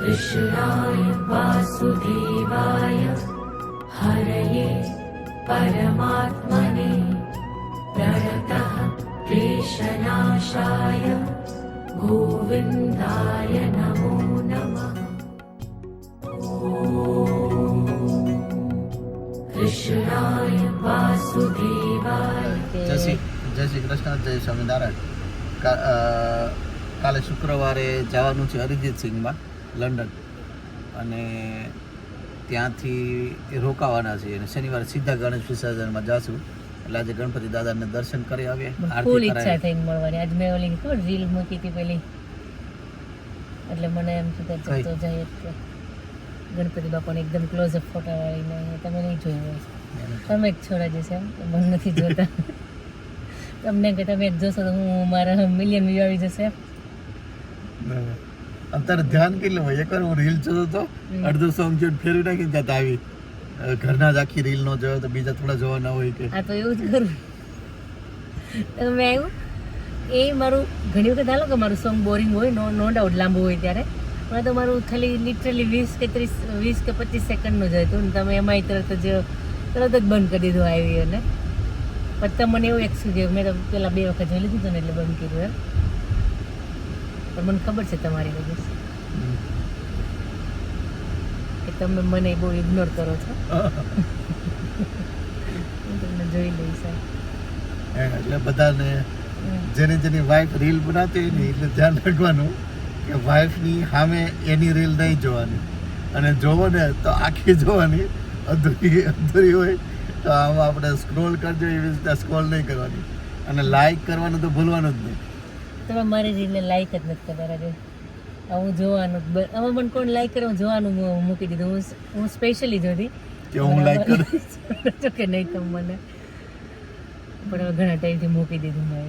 कृष्णाय वासुदेवाय हरये परमात्मने प्रणतः क्लेशनाशाय गोविन्दाय नमो नमः कृष्णाय वासुदेवाय જય શ્રી જય શ્રી કૃષ્ણ જય સ્વામિનારાયણ કા- અ, કાલે શુક્રવારે જવાનું છે અરિજીત સિંગમાં લંડન. અને ત્યાંથી રોકાવાના છે અને શનિવારે સીધા ગણેશ વિસર્જનમાં જાશું. એટલે આજે ગણપતિ દાદાને દર્શન કરી આવીએ ફૂલ ઈચ્છા થઈ મળવાની. આજ મેં ઓલી ખબર રીલ મૂકી હતી પેલી. એટલે મને એમ થયું કે તો એટલે ગણપતિ બાપાને એકદમ ક્લોઝ અપ ફોટા વાળીને તમે નહીં જોયું હોય. તમે એક છોડા જશે એમ. મને નથી જોતા. તમને કે તમે જોશો તો હું મારા મિલિયન વ્યૂ આવી જશે અત્યારે ધ્યાન કેટલું હોય એકવાર હું રીલ જોતો હતો અડધો સોંગ જોઈને ફેરવી નાખીને ત્યાં આવી ઘરના જ આખી રીલ નો જોયો તો બીજા થોડા જોવાના હોય કે. આ તો એવું જ કરું. મેં આવ્યું એ મારું ઘણી વખત હાલો કે મારું સોંગ બોરિંગ હોય નો નો ડાઉટ લાંબુ હોય ત્યારે. પણ તો મારું ખાલી લિટરલી વીસ કે ત્રીસ વીસ કે પચીસ સેકન્ડનું જ હતું ને તમે એમાંય તરત જ તરત જ બંધ કરી દીધું આવી અને. પછી મને એવું એક્સક્યુઝ મેં તો પેલા બે વખત જોઈ લીધું હતું ને એટલે બંધ કર્યું એમ. પણ મને ખબર છે તમારી વજહ કે તમે મને બહુ ઇગ્નોર કરો છો. હું. તમને જોઈ લઈશ સાહેબ. એટલે બધાને. જેની જેની વાઈફ રીલ બનાવતી હોય ને એટલે ધ્યાન રાખવાનું કે વાઈફની સામે એની રીલ નહીં જોવાની. અને જોવો ને તો આખી જોવાની. અધૂરી અધૂરી હોય તો આમાં આપણે સ્ક્રોલ કરજો એવી રીતે સ્ક્રોલ નહીં કરવાની. અને લાઈક કરવાનું તો ભૂલવાનું જ નહીં. તમે મારી રીલને લાઈક જ નથી કરતા રાજે હું જોવાનું આમાં પણ કોણ લાઈક કરે હું જોવાનું મૂકી દીધું. હું હું સ્પેશિયલી જોતી કે હું લાઈક કરું? કે નહીં તમે મને પણ હવે ઘણા ટાઈમથી મૂકી દીધું મેં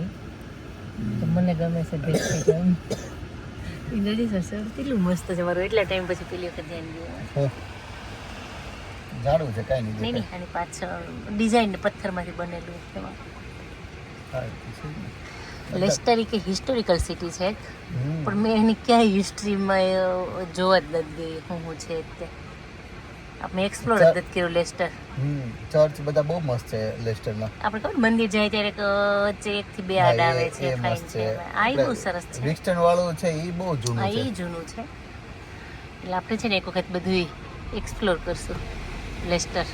તો મને ગમે છે દેખે ઇન્દ્રજી સર કેટલું મસ્ત છે. મારું એટલા ટાઈમ પછી પેલી વખત ધ્યાન ગયું. જાડું છે કાંઈ નહીં નહીં આની પાછળ ડિઝાઇન પથ્થરમાંથી બનેલું એમાં લેસ્ટર કે હિસ્ટોરિકલ સિટી છે પણ મેં એની ક્યાંય હિસ્ટ્રીમાં જોવા જ નથી ગઈ હું હું છે તે. આપણે એક્સપ્લોર જ નથી કર્યું લેસ્ટર. ચર્ચ બધા બહુ મસ્ત છે લેસ્ટરમાં આપણે ખબર મંદિર જાય ત્યારે એક થી બે આડ આવે છે ફાઇન છે. આ બહુ સરસ છે. વિક્સ્ટન વાળું છે એ બહુ જૂનું જૂનું એ જૂનું છે. એટલે આપણે છે ને એક વખત બધું એક્સપ્લોર કરશું લેસ્ટર.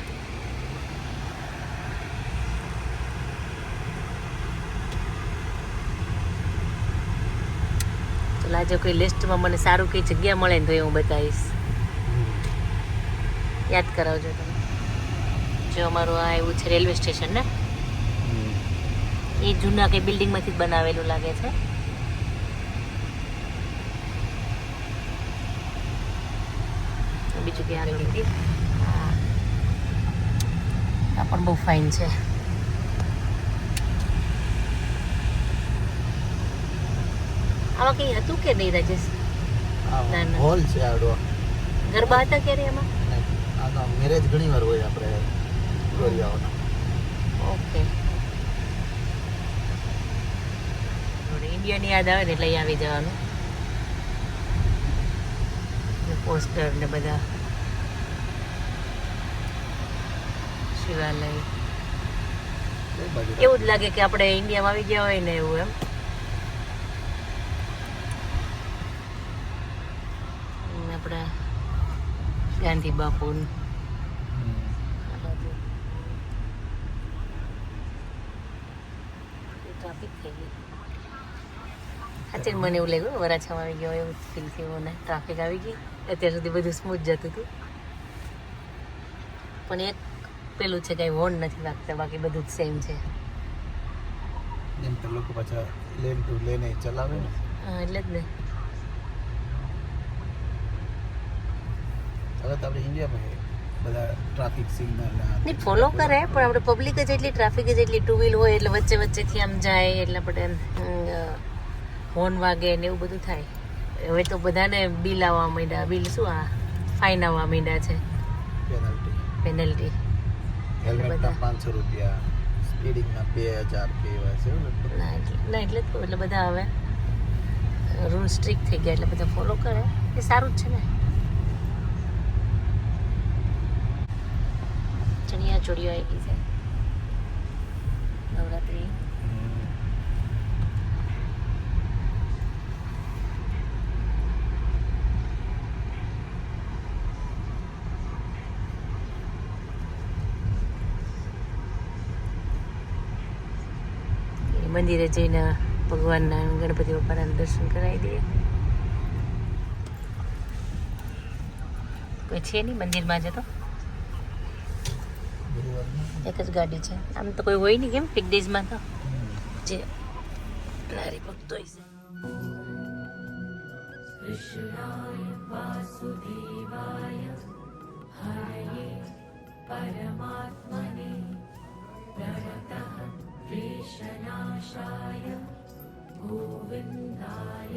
તો આજે કોઈ લિસ્ટમાં મને સારું કઈ જગ્યા મળે ને તો એ હું બતાવીશ. યાદ કરાવજો તમે. જો અમારું આ એવું છે રેલવે સ્ટેશન ને? એ જૂના કઈ બિલ્ડિંગમાંથી જ બનાવેલું લાગે છે. બીજું ક્યાં. આ પણ બહુ ફાઇન છે. આમાં કંઈ હતું કે નહીં રાજેશ? ના, ના. હોલ છે આડો. ગરબા હતા ક્યારે એમાં? આનો મેરેજ ઘણી વાર હોય આપણે ગોરિયાઓના ઓકે. ઇન્ડિયાની યાદ આવે ને એટલે આવી જવાનું. પોસ્ટર ને બધા. શિવાલય. એવું જ લાગે કે આપણે ઇન્ડિયામાં આવી ગયા હોય ને એવું એમ હમ, આપણા ગાંધી બાપુ હમ. ટ્રાફિક થઈ ગઈ. સાચે મને એવું લાગ્યું વરાછામાં આવી ગયો એવું ફીલ થયું મને. ટ્રાફિક આવી ગઈ. અત્યાર સુધી બધું સ્મૂથ જતું હતું. પણ એક પેલું છે કાંઈ હોર્ન નથી વાગતા બાકી બધું જ સેમ છે. એમ તો લોકો પાછા લેન ટુ લેન ચલાવે ને. હા એટલે જ ને. હવે તો આપણે ઇન્ડિયામાં બધા ટ્રાફિક સિગ્નલ નહીં ફોલો કરે પણ આપણે પબ્લિક જ એટલી ટ્રાફિક જ એટલી ટુ વ્હીલ હોય એટલે વચ્ચે વચ્ચેથી આમ જાય એટલે આપણે હોર્ન વાગે ને એવું બધું થાય. હવે તો બધાને બિલ આવવા માંડ્યા. બિલ શું આ? ફાઇન આવવા માંડ્યા છે. પેનલ્ટી પેનલ્ટી હેલ્મેટના. પાંચસો રૂપિયા. સ્પીડિંગના બે હજાર કે એવા છે ના એટલે ના એટલે જ કહું, એટલે બધા હવે રૂલ સ્ટ્રિક્ટ થઈ ગયા એટલે બધા ફોલો કરે. એ સારું જ છે ને. ચણિયા ચોળીઓ આવી છે નવરાત્રી એ મંદિરે જઈને ભગવાનના ગણપતિ બાપાના દર્શન કરાવી દઈએ કોઈ છે નહીં મંદિરમાં જતો એક જ ગાડી છે આમ તો કોઈ હોય નહીં કેમ વીકડેઝમાં તો જે લારી ભક્તો હોય છે कृष्णाय वासुदेवाय हरये परमात्मने प्रणतः क्लेशनाशाय गोविन्दाय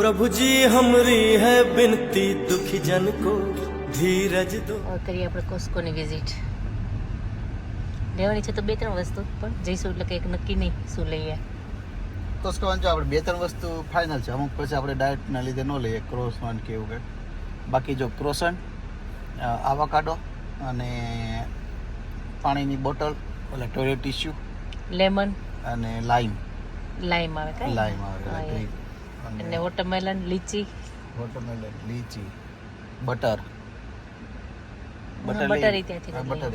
प्रभु जी हमरी है बिनती दुखी जन को धीरज दो હવે કરીએ આપણે કોસ્કોની વિઝિટ લેવાની છે તો બે ત્રણ વસ્તુ પણ જઈશું એટલે કંઈક નક્કી નહીં શું લઈએ કોસ્કોમાં જો આપણે બે ત્રણ વસ્તુ ફાઇનલ છે. અમુક પછી આપણે ડાયટના લીધે ન લઈએ. ક્રોસન કે એવું કંઈક. બાકી જો ક્રોસન આવાકાડો અને પાણીની બોટલ એટલે ટોયલેટ ટીશ્યુ લેમન અને લાઈમ લાઈમ આવે કાંઈ? લાઈમ આવે. અને watermelon lychee watermelon lychee butter butter butter ત્યાંથી બટર.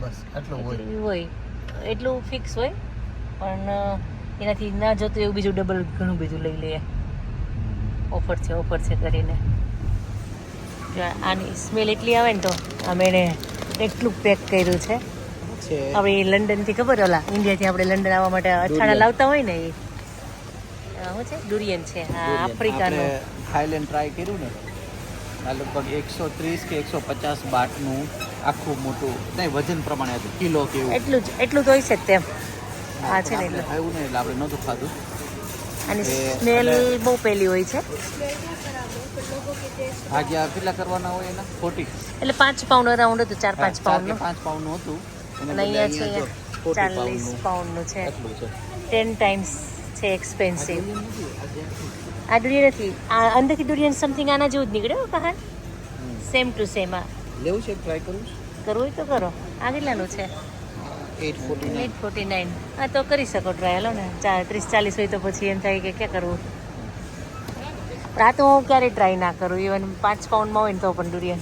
બસ આટલું હોય. એટલું હોય. એટલું ફિક્સ હોય. પણ એનાથી ના જોતું એવું બીજું ડબલ ઘણું બીજું લઈ લઈએ. ઓફર છે ઓફર છે કરીને. આની સ્મેલ એટલી આવે ને તો અમે એણે એટલું પેક કર્યું છે. હવે એ લંડનથી ખબર ઓલા ઇન્ડિયાથી આપણે લંડન આવવા માટે અથાણા લાવતા હોય ને એ. શું છે? ડુરિયન છે. હા આફ્રિકાનું. થાઈલેન્ડ ટ્રાય કર્યું ને આ લગભગ એકસો ત્રીસ કે એકસો પચાસ બાટનું આખું મોટું નહીં વજન પ્રમાણે હતું કિલો કેવું એટલું જ એટલું તો હોય છે તેમ. હા છે ને એટલું. ખાયું એટલે આપણે નહોતું ખાધું. આની સ્મેલ બહુ પેલી હોય છે. ભાગ્યા કેટલા કરવાના હોય એના? ફોર્ટી. એટલે પાંચ પાઉન્ડ અરાઉન્ડ હતું ચાર પાંચ પાઉન્ડનું. પાંચ પાઉન્ડનું હતું. અને અહીંયા છે અહીંયા જો 40 ચાલીસ પાઉન્ડનું. છે. ટેન ટાઈમ્સ છે એક્સપેન્સિવ આ દુરિયન નથી? આ અંદરથી દુરિયન સમથિંગ આના જેવું જ નીકળ્યો કહાન સેમ ટુ સેમ આ. લેવું છે? ટ્રાય કરવું કરવું હોય તો કરો. આ કેટલાનું છે? Eight forty eight forty nine. હા તો કરી શકો ટ્રાય હાલો ને. ચા ત્રીસ ચાલીસ હોય તો પછી એમ થાય કે ક્યાં કરવું? રાત હું ક્યારેય ટ્રાય ના કરું. ઇવન પાંચ પાઉન્ડમાં હોય ને તો પણ ડુરિયન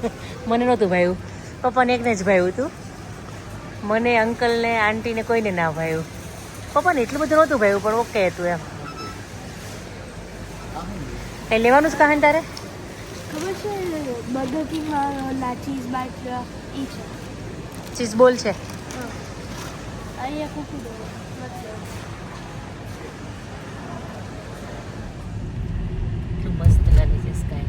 મને નહોતું ભાવ્યું. પપ્પાને એકને જ ભાવ્યું હતું. મને અંકલને આંટીને કોઈને ના ભાવ્યું. પપ્પાને એટલું બધું નહોતું ભાવ્યું પણ ઓકે હતું એમ. કઈ લેવાનું જ કહાન તારે? ખબર છે બર્ગર કિંગમાં લાચીસ બાટ એ છે. ચીઝ બોલ છે? અહીંયા કૂકી દો કેટલું મસ્ત લાગે છે સ્કાય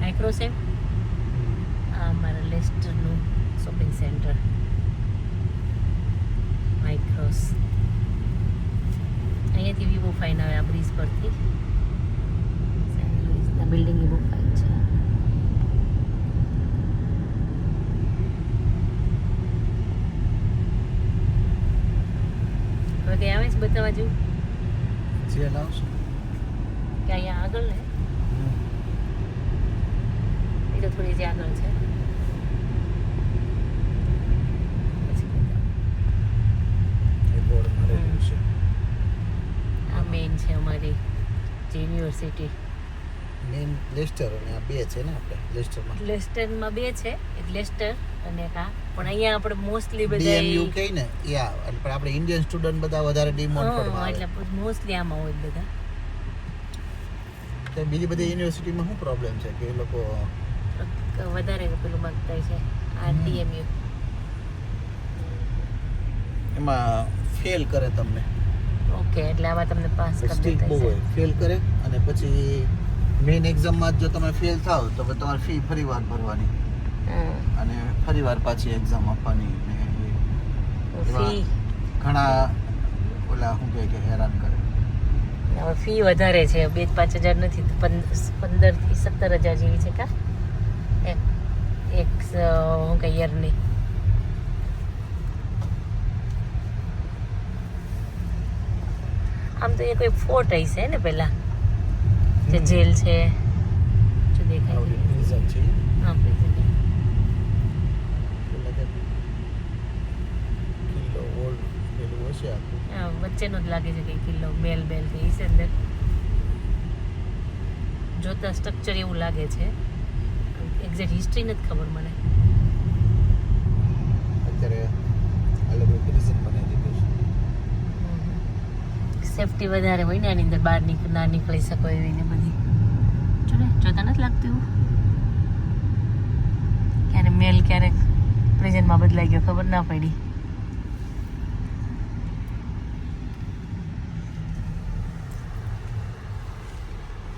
માઇક્રો છે આ મારા લેસ્ટરનું શોપિંગ સેન્ટર માઇક્રોસ અહીંયાથી વ્યૂ બહુ આ બ્રિજ પરથી. બિલ્ડિંગ બહુ ફાઇન છે હવે કંઈ આવે છે બતાવવા જેવું? જે લાવશું. કે અહીંયા આગળ ને? એ તો થોડી જે આગળ છે. એ આ મેઇન છે અમારી જે યુનિવર્સિટી મેઇન લેસ્ટર અને આ બે છે ને આપણે લેસ્ટરમાં. લેસ્ટરમાં બે છે એક લેસ્ટર અને કા આ. પણ અહીંયા આપણે મોસ્ટલી બધા ડીએમયુ કહી ને? યા પણ આપણે ઇન્ડિયન સ્ટુડન્ટ બધા વધારે ડીમોન્ફોર્ડમાં પડવા એટલે મોસ્ટલી આમાં હોય બધા. તો બીજી બધી યુનિવર્સિટીમાં શું પ્રોબ્લેમ છે કે એ લોકો વધારે પેલું માંગતા છે આ. ડીએમયુ એમાં ફેલ કરે તમને. ઓકે એટલે આમાં તમને પાસ કરી દેતા હોય. ફેલ કરે અને પછી મેઇન એક્ઝામમાં જો તમે ફેલ થાવ તો તમારે ફી ફરીવાર ભરવાની. અને અને ફરીવાર પાછી એક્ઝામ આપવાની ઘણા ઓલા શું કહે કે હેરાન કરે. હવે ફી વધારે છે. બે પાંચ હજાર નથી પંદરથી સત્તર હજાર જેવી છે કા? એક એક શું કે યરની આમ તો એ કોઈ ફોર્ટ હશે ને પેલા? જે જેલ છે જો દેખાય છે. હા હા વચ્ચેનો જ લાગે છે કે કિલ્લો બેલ બેલ કે છે અંદર. જોતા સ્ટ્રક્ચર એવું લાગે છે. એક્ઝેક્ટ હિસ્ટ્રી નથી ખબર મને. અત્યારે આ લોકો પ્રિઝન બનાવી દીધું છે સેફટી વધારે હોય ને આની અંદર બહાર ના નીકળી શકો એવી ને બધી. જો ને જોતા નથી લાગતું એવું? ક્યારે મેલ ક્યારેક પ્રેઝન્ટમાં બદલાઈ ગયો ખબર ના પડી.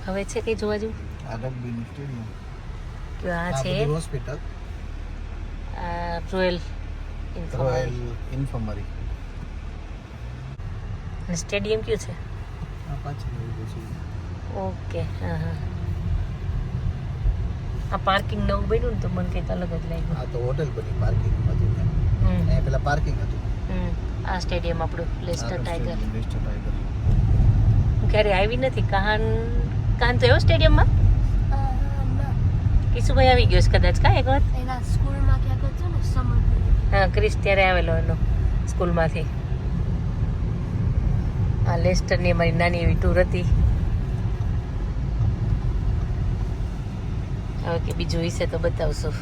હવે છે કઈ જોવા જેવું? આ રગ્બીનું સ્ટેડિયમ. કે આ છે. હોસ્પિટલ આ રોયલ રોયલ ઇન્ફર્મરી સ્ટેડિયમ કયું છે? ઓકે હા હા. આ પાર્કિંગ નવું બન્યું ને તો મને કંઈક અલગ જ લાગ્યું. આ તો હોટેલ બની પાર્કિંગ હતું ને પેલા પાર્કિંગ હતું. હમ. આ સ્ટેડિયમ આપણું લેસ્ટર ટાઈગર લેસ્ટર ટાઈગર હું ક્યારે આવી નથી. કાન કાન તો એવો સ્ટેડિયમમાં કિશુભાઈ આવી ગયો છે કદાચ કા એક વાત એના સ્કૂલમાં ક્યાંક હતું ને સમર હા ક્રિસ ત્યારે આવેલો એનો સ્કૂલમાંથી આ લેસ્ટરની અમારી નાની એવી ટૂર હતી. હવે કે બીજું હશે તો બતાવશું.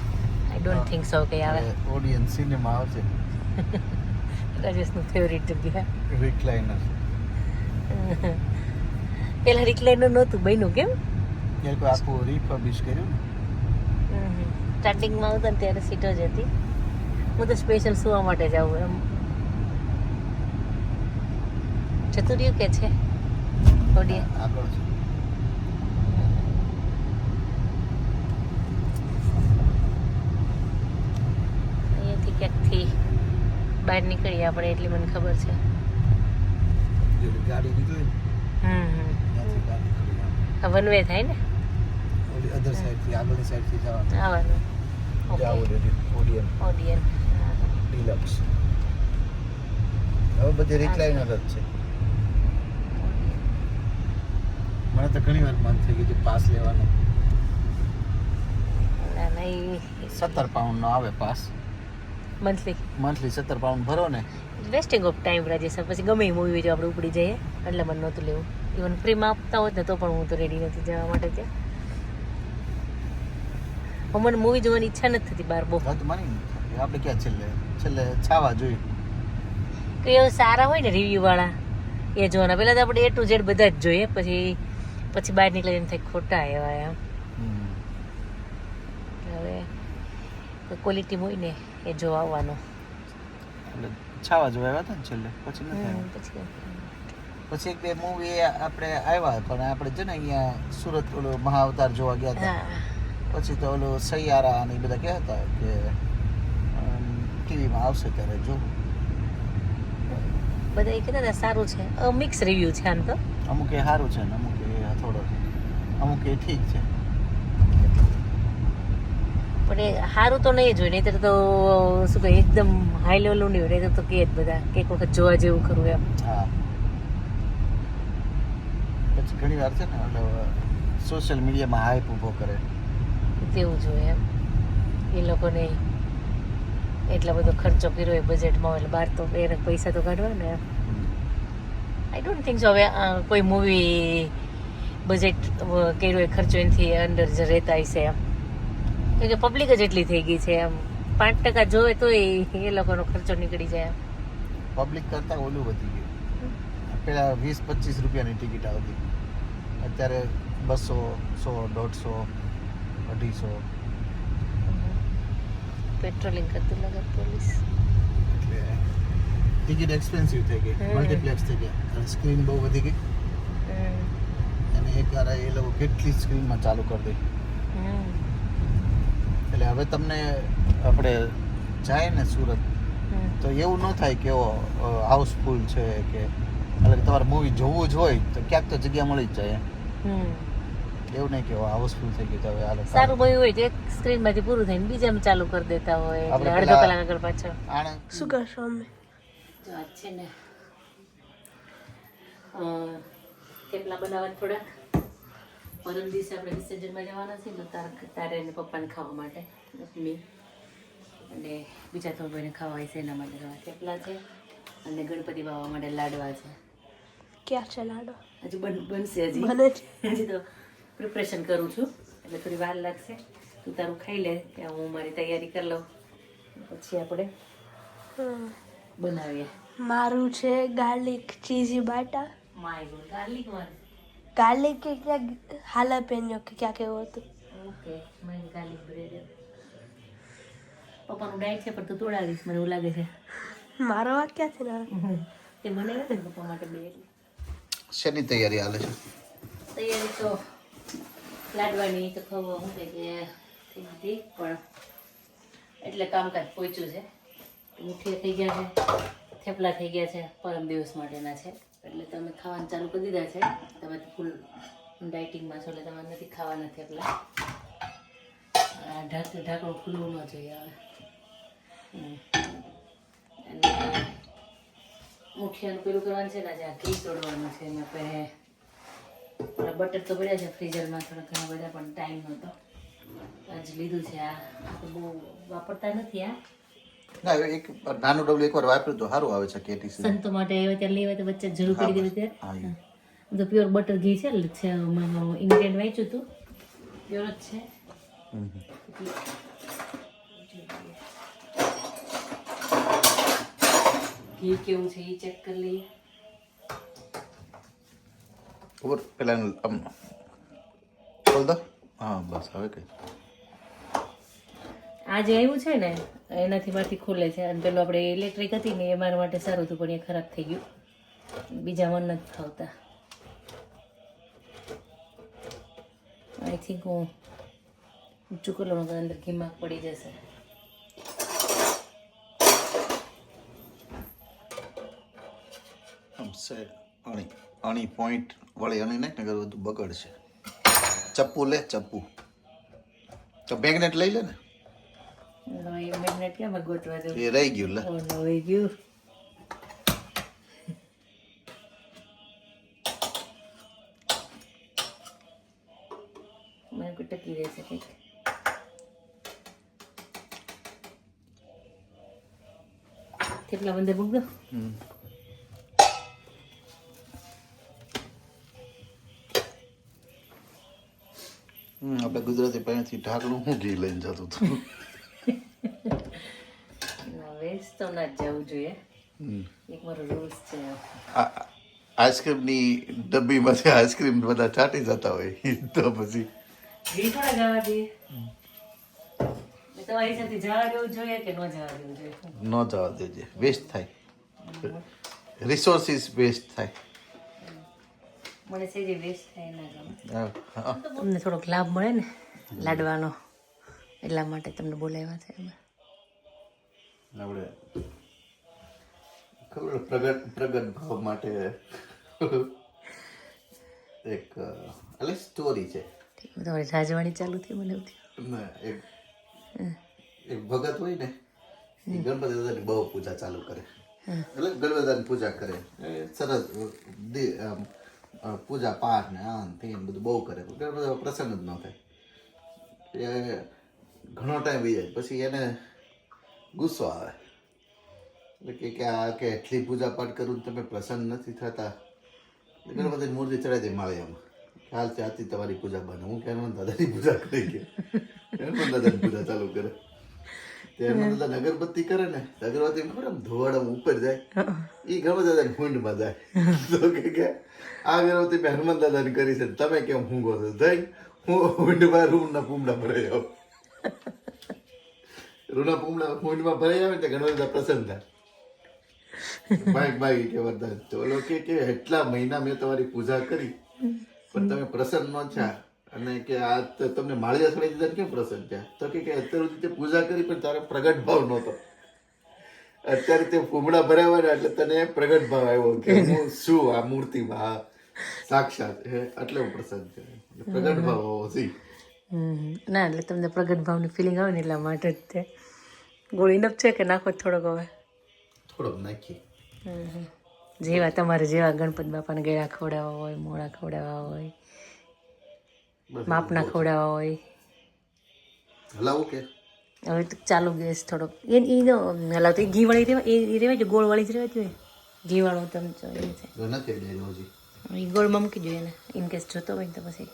આઈ ડોન્ટ થિંક સો કે આવે. ઓડિયન્સ સિનેમા આવશે. રાજેશનું ફેવરિટ જગ્યા રિક્લાઇનર પેલા રિક્લાઇનર નહોતું બન્યું કેમ? એ લોકો આખું રિફર્બિશ કર્યું. સ્ટાર્ટિંગમાં આવતા ને ત્યારે સીટો જ હતી. હું તો સ્પેશિયલ સુવા માટે જાઉં એમ. જતું રહ્યું કે છે? છે. અહીંયાથી ક્યાંકથી બહાર નીકળીએ આપણે એટલી મને ખબર છે. વન વે થાય ને? અધર સાઈડથી આગળની સાઈડથી જવાનું. આવવાનું જાવ ઓડિયન. ઓડિયન. ડિલક્સ હવે બધી રિક્લાઇનર જ છે. મને તો ઘણી વાર મન થઈ ગયું હતું પાસ લેવાનો. સત્તર પાઉન્ડનો આવે પાસ. મંથલી મંથલી સત્તર પાઉન્ડ ભરો ને. વેસ્ટિંગ ઓફ ટાઈમ રાજેશ પછી ગમે મૂવી જો આપણે ઉપડી જઈએ એટલે મને નહોતું લેવું. ઇવન ફ્રીમાં આપતા હોત ને તો પણ હું તો રેડી નથી જવા માટે ત્યાં. મને મૂવી જોવાની ઈચ્છા નથી થતી બહાર બહુ. આપણે ક્યાં છેલ્લે છેલ્લે છાવા જોઈએ? કે એવું સારા હોય ને રિવ્યૂ વાળા એ જોવાના. પહેલાં તો આપણે એ ટુ ઝેડ બધા જ જોઈએ પછી પછી બહાર નીકળે એમ થાય ખોટા એવા એમ. હવે ક્વોલિટી હોય ને એ જોવા આવવાનું. છાવા જોવા આવ્યા હતા ને છેલ્લે? પછી નથી પછી પછી એક બે મૂવી આપણે આવ્યા પણ આપણે છે ને અહીંયા સુરત ઓલો મહાઅવતાર જોવા ગયા હતા. પછી તો ઓલો સૈયારા અને એ બધા કહેતા હતા કે ટીવીમાં આવશે ત્યારે જો. બધા એ કહેતા હતા સારું છે. મિક્સ રિવ્યુ છે આમ તો. અમુક એ સારું છે ને અમુક અમુક એ ઠીક છે. પણ એ સારું તો નહીં જ હોય નહીં તો શું કહે એકદમ હાઈ લેવલનું નહીં હોય તો કે જ બધા કે એક વખત જોવા જેવું ખરું એમ. હા. પછી ઘણી વાર છે ને એટલે સોશિયલ મીડિયામાં હાઈપ ઊભો કરે. તેવું જોઈએ એમ. એ લોકોને એટલો બધો ખર્ચો કર્યો એ બજેટમાં એટલે બહાર તો એને પૈસા તો કાઢવા ને આઈ ડોન્ટ થિંક સો હવે કોઈ મૂવી બજેટ કર્યો એ ખર્ચો એનાથી અંદર જ રહેતા હશે એમ. કેમ કે પબ્લિક જ એટલી થઈ ગઈ છે એમ. પાંચ ટકા જોવે તો એ લોકોનો ખર્ચો નીકળી જાય પબ્લિક કરતાં ઓલું વધી ગયું. પેલા વીસ પચીસ રૂપિયાની ટિકિટ આવતી. અત્યારે બસો સો દોઢસો અઢીસો. પેટ્રોલિંગ કરતું લાગે પોલીસ. ટિકિટ એક્સપેન્સિવ થઈ ગઈ. મલ્ટીપ્લેક્સ થઈ ગયા સ્ક્રીન બહુ વધી ગઈ. અને એ લોકો કેટલી સ્ક્રીનમાં ચાલુ કરી દે. એટલે હવે તમને આપણે જાય ને સુરત તો એવું ન થાય કે હાઉસફુલ છે કે એટલે તમારે મૂવી જોવું જ હોય તો ક્યાંક તો જગ્યા મળી જ જાય એવું નહીં કે હાઉસફુલ થઈ ગયું હવે હાલો સારું મૂવી હોય તો એક સ્ક્રીનમાંથી પૂરું થઈને બીજામાં ચાલુ કરી દેતા હોય એટલે આપણે અડધો કલાક આગળ પાછળ આણંદ શું કરશો અમે? છે ને થેપલા બનાવવા થોડાક. પરમ દિવસે આપણે વિસર્જનમાં જવાના છીએ તો તાર તારે અને પપ્પાને ખાવા માટે. મમ્મી અને બીજા ત્રણ ભાઈને ખાવા હોય છે એના માટે રવા થેપલા છે અને ગણપતિ બાવા માટે લાડવા છે. ક્યાં છે લાડો હજી બન બનશે હજી. બને છે. હજી તો પ્રિપરેશન કરું છું એટલે થોડી વાર લાગશે. તું તારું ખાઈ લે ત્યાં હું મારી તૈયારી કરી લઉં. પછી આપણે. બનાવીએ. મારું છે ગાર્લિક ચીઝી બાટા. માય ગાર્લિક વન ગાર્લિક કે ક્યાં હાલાપેન્યો કે ક્યાં કેવું હતું ઓકે માય ગાર્લિક બ્રેડ પપ્પાનું ડાયટ છે પણ તું તોડાવીશ મને એવું લાગે છે મારો વાત ક્યાંથી ના તે તે બનાવ્યા ને પપ્પા માટે બે શેની તૈયારી હાલે છે તૈયારી તો લાડવાની તો ખબર હું છે કે થઈ હતી પણ એટલે કામકાજ પહોંચ્યું છે મુઠ્ઠી થઈ ગયા છે થેપલા થઈ ગયા છે પરમ દિવસ માટેના છે એટલે તમે ખાવાનું ચાલુ કરી દીધા છે. તમે ફૂલ ડાયટિંગમાં છો એટલે તમારે નથી ખાવા નથી એટલે આ ઢાંક ઢાંકણું ખુલ્લું ન જોઈએ હવે. અને મુઠિયાનું પેલું કરવાનું છે ને આજે આ ઘી તોડવાનું છે. એમાં પહે થોડા બટર તો પડ્યા છે ફ્રીઝરમાં થોડા ઘણા બધા, પણ ટાઈમ નહોતો. આજ લીધું છે આ તો બહુ વાપરતા નથી આ. ના એક નાનું ડબલું એકવાર વાપર્યું તો સારું આવે છે કેટીસી સંતો માટે આવ્યા ત્યારે લેવા તો બચ્ચા જરૂર પડી ગઈ ત્યારે તો પ્યોર બટર ઘી છે છે ઇન્ગ્રેડિયન્ટ વાંચ્યું હતું. પ્યોર જ છે. ઘી કેવું છે એ ચેક કરી લઈએ. ઉપર પેલા આમ ખોલ દો. હા બસ હવે કઈ. આ જે આવ્યું છે ને, એનાથી માંથી ખુલે છે. અને પેલું આપણે ઇલેક્ટ્રિક હતી ને, એ મારા માટે સારું હતું, પણ એ ખરાબ થઈ ગયું. બીજા મન નથી ફાવતા. આઈ થિંક હું ચૂકલો અંદર ઘીમાક પડી જશે. અણી અણી પોઈન્ટ વળી અણી નાખ ને બધું બગડશે. ચપ્પુ લે, ચપ્પુ. તો મેગ્નેટ લઈ લે ને. એ રહી ગયું લે. એ ગયું. મને ટકી રહેશે કંઈક. કેટલા બંદર મૂકજો. હમ, આપણે ગુજરાતી પાસેથી ઢાકણું હું ઘી લઈને જતું હતું. તો ના જવું જોઈએ. એક મારો રૂલ્સ છે. આ- આઈસ્ક્રીમની ડબ્બીમાંથી આઈસ્ક્રીમ બધા ચાટી જતા હોય. તો પછી ઘી થોડા જવા દઈએ. તમારી સાથે જવા દેવું જોઈએ કે ન જવા દેવું જોઈએ? ન જવા દેજે. વેસ્ટ થાય. રિસોર્સિસ વેસ્ટ થાય. મને સેજે વેસ્ટ થાય ના ગમે હા, હા. તમને થોડોક લાભ મળે ને લાડવાનો? એટલા માટે તમને બોલાવ્યા છે અમે આપણે ખબર પ્રગટ પ્રગટ ભાવ માટે એક એટલે સ્ટોરી છે. તમારી રાજવાણી ચાલુ થઈ મને એવું થયું. એક એક ભગત હોય ને એ ગણપતિ દાદાની બહુ પૂજા ચાલુ કરે. એટલે ગણપતિ દાદાની પૂજા કરે. સરસ દે- આમ, પૂજા પાઠ ને આમ તે બધું બહુ કરે. ગણપતિ પ્રસન્ન જ ન થાય. એ ઘણો ટાઈમ વી જાય પછી એને ગુસ્સો આવે. એટલે કે કે આ કે એટલી પૂજા પાઠ કરું તમે પ્રસન્ન નથી થતા. ગણપતિની મૂર્તિ ચડાવી દે માળિયામાં. કાલ ત્યાંથી તમારી પૂજા બને. હું કે હનુમાન દાદાની પૂજા કરી ગયા હનુમાન દાદાની પૂજા ચાલુ કરે. હનુમાન દાદા અગરબત્તી કરે ને અગરબત્તી ખબર આમ ધોવાડામાં ઉપર જાય. એ ગણપત દાદા કુંડમાં જાય. તો કે કે આ અગરબત્તી મેં હનુમાન દાદાની કરી છે તમે કેમ ઊંઘો છો? જઈ હું કુંડમાં રૂમના પૂમડા ભરાઈ જાઉં રૂના પૂમડા કુંડમાં ભરાઈ આવે ને તો બધા પ્રસન્ન થાય બાઈક બાઈક કે વરદાન તો કે કે એટલા મહિના મેં તમારી પૂજા કરી પણ તમે પ્રસન્ન ન થયા અને કે આ તમને માળિયા છોડી દીધા કેમ પ્રસન્ન થયા તો કે અત્યાર સુધી પૂજા કરી પણ તારે પ્રગટ ભાવ નહોતો અત્યારે તે ફૂમડા ભરાવા ને એટલે તને પ્રગટ ભાવ આવ્યો કે હું શું આ મૂર્તિમાં સાક્ષાત એટલે હું પ્રસન્ન છે પ્રગટ ભાવ હોવો જોઈએ ના એટલે તમને પ્રગટ ભાવની ફિલિંગ આવે ને એટલા માટે જ તે ગોળી નપ છે કે નાખો થોડોક હવે? થોડોક નાખી જેવા તમારે જેવા ગણપત બાપાને ગળા ખવડાવવા હોય મોડા ખવડાવવા હોય માપના ખવડાવવા હોય. હલાવું કે? હવે તો ચાલુ ગેસ થોડોક. એ એ નો હલાવતો. એ ઘી વાળી રેવા એ રેવાય છે? ગોળ વાળી જ રેવાતી હોય? ઘી વાળો એ છે. એ ગોળમાં મૂકી જોઈએ ને ઇન કેસ જોતો હોય ને તો પછી.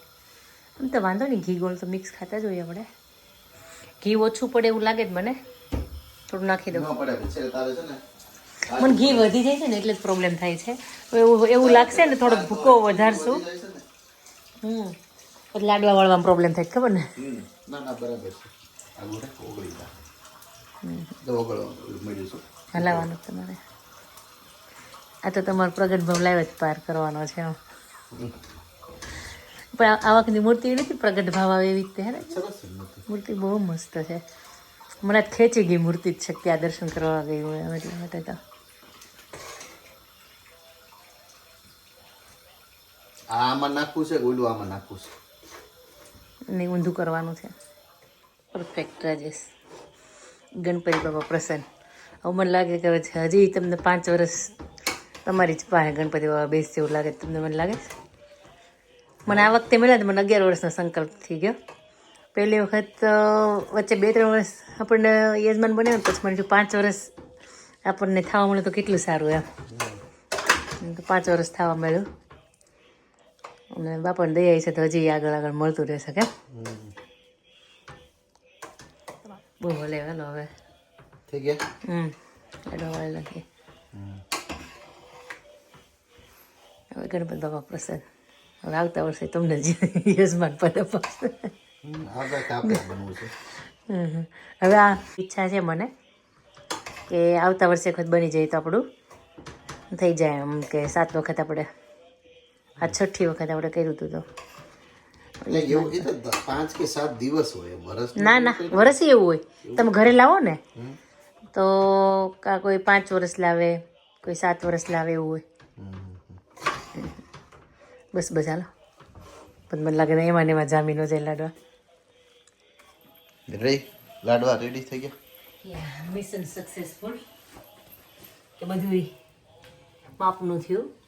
આમ તો વાંધો નહીં ઘી ગોળ તો મિક્સ ખાતા જ હોઈએ આપણે. ઘી ઓછું પડે એવું લાગે જ મને. થોડું નાખી દઉં. પછી મને ઘી વધી જાય છે ને એટલે જ પ્રોબ્લેમ થાય છે. એવું એવું લાગશે ને થોડોક ભૂકો વધારશું. હમ. એટલે લાડવા વાળવામાં પ્રોબ્લેમ થાય ખબર ને? હલાવવાનું તમારે. આ તો તમારો પ્રગટ ભાવ લાઈવ જ પાર કરવાનો છે પણ આ- વખતની મૂર્તિ નથી પ્રગટ ભાવ આવે એવી રીતે હે ને. મૂર્તિ બહુ મસ્ત છે. મને ખેંચી ગઈ મૂર્તિ જ ત્યાં દર્શન કરવા ગઈ હોય એમ એટલા માટે તો. આમાં નાખવું છે ગોલું આમાં નાખવું છે? ને ઊંધું કરવાનું છે. પરફેક્ટ રાજેશ. ગણપતિ બાપા પ્રસન્ન. હવે મને લાગે કે હજી તમને પાંચ વર્ષ તમારી જ પાસે ગણપતિ બાબા બેસશે એવું લાગે તમને મને લાગે છે? મને આ વખતે મળ્યા તો મને અગિયાર વર્ષનો સંકલ્પ થઈ ગયો. પહેલી વખત વચ્ચે બે ત્રણ વર્ષ આપણને યજમાન બન્યો ને પછી મને જો પાંચ વર્ષ આપણને થવા મળે તો કેટલું સારું એમ. તો પાંચ વર્ષ થવા મળ્યું. અને બાપાને દયા છે તો હજી આગળ આગળ મળતું રહેશે કેમ બહુ ભલે હેલો હવે. થઈ ગયા? હમ એડો વાળ નથી હવે ગણપત બાપા પ્રસાદ. હવે આવતા વર્ષે તમને જ યજમાન પદ અપાવશે છે. હવે આ ઈચ્છા છે મને કે આવતા વર્ષે વખત બની જાય તો આપણું થઈ જાય એમ કે સાત વખત આપણે આ છઠ્ઠી વખત આપણે કર્યું હતું તો. પાંચ કે સાત દિવસ હોય ના ના વર્ષ એવું હોય. તમે ઘરે લાવો ને તો કા કોઈ પાંચ વર્ષ લાવે કોઈ સાત વર્ષ લાવે એવું હોય. બસ બસ હાલો. પણ મને લાગે ને એમાં ને એમાં જામીનો જાય લાડવા. રે લાડવા રેડી થઈ ગયા. મિશન સક્સેસફુલ કે બધું માપનું થયું.